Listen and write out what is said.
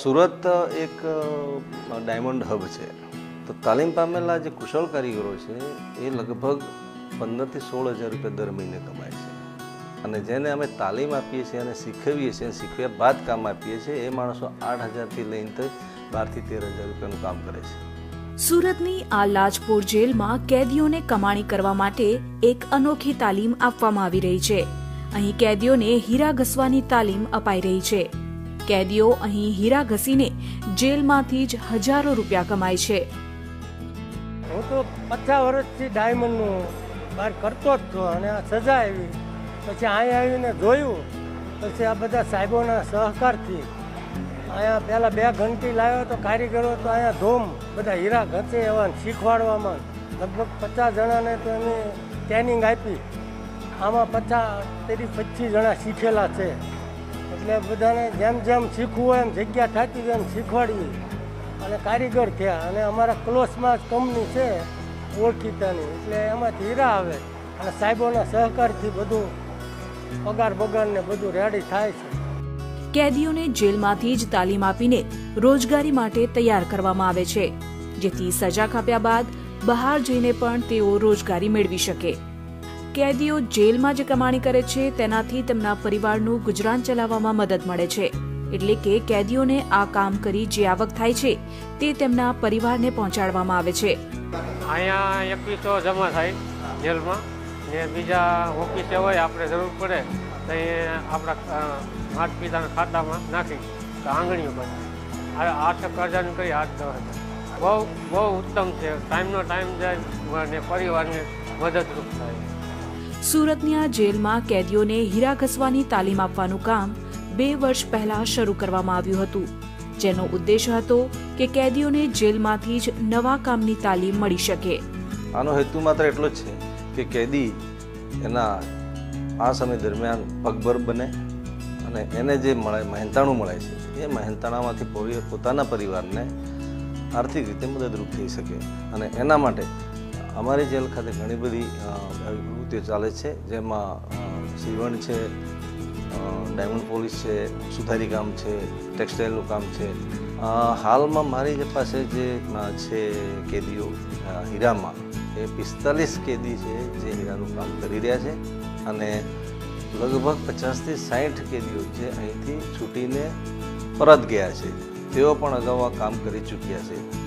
સુરત એક diamond hub છે. તો તાલીમ પામેલા જે કુશળ કારીગરો છે, એ લગભગ પંદરથી સોળ હજાર રૂપિયા દર મહિને કમાય છે. અને જેને અમે તાલીમ આપીએ છીએ અને શીખવીએ છીએ અને શીખવ્યા બાદ કામ આપીએ છીએ, એ માણસો આઠ હજારથી લઈને તો બારથી તેર હજાર રૂપિયાનું કામ કરે છે. સુરતની આ લાજપોર જેલમાં કેદીઓને કમાણી કરવા માટે એક અનોખી તાલીમ આપવામાં આવી રહી છે. અહીં કેદીઓને હીરા ઘસવાની તાલીમ અપાઈ રહી છે. કેદીઓ અહીં હીરા ઘસીને જેલમાંથી જ હજારો રૂપિયા કમાય છે. હું તો પચાસ વર્ષથી ડાયમંડનું બહાર કરતો જ હતો અને આ સજા આવી. પછી અહીંયા આવીને જોયું, પછી આ બધા સાહેબોના સહકારથી. અહીંયા પહેલાં બે ઘંટી લાવ્યો તો કારીગરો તો અહીંયા ધૂમ, બધા હીરા ઘસે એવા શીખવાડવામાં. લગભગ પચાસ જણાને તો એની ટ્રેનિંગ આપી. આમાં પચાસ ત્રીસ પચીસ જણા શીખેલા છે. એટલે બધાને જેમ જેમ શીખવું હોય એમ જગ્યા થતી હોય એમ શીખવાડવી અને કારીગર થયા અને અમારા ક્લોઝમાં જ કંપની છે, ઓળખીતાની. એટલે એમાંથી હીરા આવે. અને સાહેબોના સહકારથી બધું પગાર બગારને બધું રેડી થાય છે. કેદીઓને જેલમાંથી જ તાલીમ આપીને રોજગારી માટે તૈયાર કરવામાં આવે છે. જેથી સજા કાપ્યા બાદ બહાર જઈને પણ તેઓ રોજગારી મેળવી શકે. કેદીઓ જેલમાં જે કમાણી કરે છે, તેનાથી તેમના પરિવારનું ગુજરાન ચલાવવામાં મદદ મળે છે. એટલે કે કેદીઓને આ કામ કરી જે આવક થાય છે, તે તેમના પરિવારને પહોંચાડવામાં આવે છે. અહીંયા એકવીસો જમા થાય જેલમાં. ને બીજા ઓફિસે હોય, આપણે જરૂર પડે, તો એ આપણા માતા પિતાના ખાતામાં નાખી, તો આંગળીઓ બને. આ આઠ હજારની કરી આઠ દસ હજાર. બહુ બહુ ઉત્તમ છે. ટાઈમનો ટાઈમ જાય અને પરિવારને મદદરૂપ થાય. સુરતની આ જેલમાં કેદીઓને હીરા ઘસવાની તાલીમ આપવાનું કામ બે વર્ષ પહેલા શરૂ કરવામાં આવ્યું હતું. જેનો ઉદ્દેશ હતો કે કેદીઓને જેલમાંથી જ નવા કામની તાલીમ મળી શકે. આનો હેતુ માત્ર એટલો જ છે કે કેદી એના આ સમય દરમિયાન પગભર બને અને એને જે મળે, મહેનતાણું મળે છે, એ મહેનતાણામાંથી પોતાના પરિવારને આર્થિક રીતે મદદરૂપ થઈ શકે અને એના માટે અમારી જેલ ખાતે ઘણી બધી આવી પ્રવૃત્તિઓ ચાલે છે. જેમાં સીવણ છે ડાયમંડ પોલીસ છે સુધારી કામ છે, ટેક્સટાઇલનું કામ છે. હાલમાં મારી પાસે જે છે કેદીઓ હીરામાં, એ પિસ્તાલીસ કેદી છે જે હીરાનું કામ કરી રહ્યા છે. અને લગભગ પચાસથી સાઠ કેદીઓ જે અહીંથી છૂટીને પરત ગયા છે. તેઓ પણ અગાઉ આ કામ કરી ચૂક્યા છે.